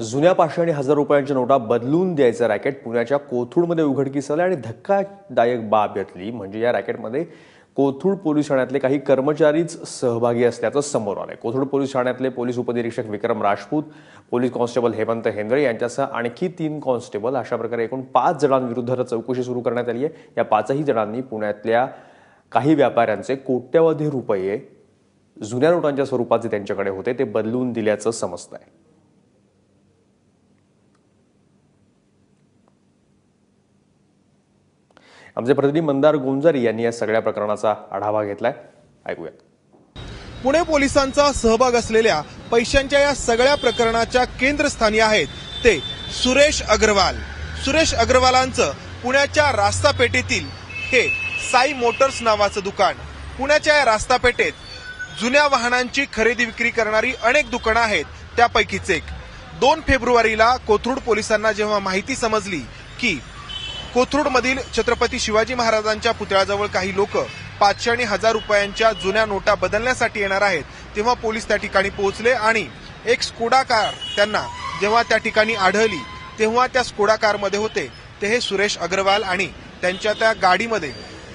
जुन्या पाचशे आणि हजार रुपयांच्या नोटा बदलून द्यायचं रॅकेट पुण्याच्या कोथरूडमध्ये उघडकीस आलं आणि धक्कादायक बाब यातली म्हणजे या रॅकेटमध्ये कोथरूड पोलीस ठाण्यातले काही कर्मचारीच सहभागी असल्याचं समोर आलंय. कोथरूड पोलीस ठाण्यातले पोलीस उपनिरीक्षक विक्रम राजपूत पोलीस कॉन्स्टेबल हेमंत हेंद्रे यांच्यासह आणखी तीन कॉन्स्टेबल अशा प्रकारे एकूण पाच जणांविरुद्ध चौकशी सुरू करण्यात आली आहे. या पाचही जणांनी पुण्यातल्या काही व्यापाऱ्यांचे कोट्यवधी रुपये जुन्या नोटांच्या स्वरूपाचे त्यांच्याकडे होते ते बदलून दिल्याचं समजत आहे आमचे प्रतिनिधी मंदार गोंजारी यांनी या सगळ्या प्रकरणाचा आढावा घेतलाय. ऐकूयात पुणे पोलिसांचा सहभाग असलेल्या पैशांच्या या सगळ्या प्रकरणाच्या केंद्रस्थानी आहेत ते सुरेश अग्रवाल. सुरेश अग्रवालांचं पुण्याच्या रास्ता पेठेतील हे साई मोटर्स नावाचं दुकान. पुण्याच्या या रास्ता पेठेत जुन्या वाहनांची खरेदी विक्री करणारी अनेक दुकानं आहेत त्यापैकीच एक. दोन फेब्रुवारीला कोथरूड पोलिसांना जेव्हा माहिती समजली की कोथरूडमधील छत्रपती शिवाजी महाराजांच्या पुतळ्याजवळ काही लोक पाचशे आणि हजार रुपयांच्या जुन्या नोटा बदलण्यासाठी येणार आहेत. तेव्हा पोलीस त्या ठिकाणी पोहोचले आणि एक स्कोडा कार त्यांना जेव्हा त्या ठिकाणी आढळली तेव्हा त्या स्कोडा कारमध्ये होते. ते हे सुरेश अग्रवाल आणि त्यांच्या त्या गाडीमध्ये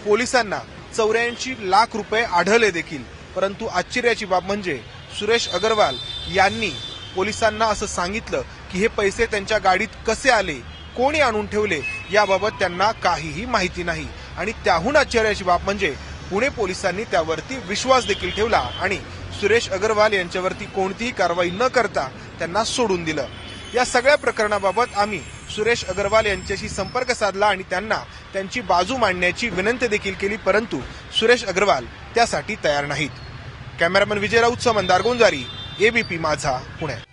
पोलिसांना चौऱ्याऐंशी लाख रुपये आढळले देखील. परंतु आश्चर्याची बाब म्हणजे सुरेश अग्रवाल यांनी पोलिसांना असं सांगितलं की हे पैसे त्यांच्या गाडीत कसे आले? कोणी आणून ठेवले याबाबत त्यांना काहीही माहिती नाही. आणि त्याहून आश्चर्याची बाब म्हणजे पुणे पोलिसांनी त्यावरती विश्वास देखील ठेवला आणि सुरेश अग्रवाल यांच्यावरती कोणतीही कारवाई न करता त्यांना सोडून दिलं. या सगळ्या प्रकरणाबाबत आम्ही सुरेश अगरवाल यांच्याशी संपर्क साधला आणि त्यांना त्यांची बाजू मांडण्याची विनंती देखील केली परंतु सुरेश अग्रवाल त्यासाठी तयार नाहीत. Cameraman Vijay Raut Mandar Gonjari ABP Majha Pune.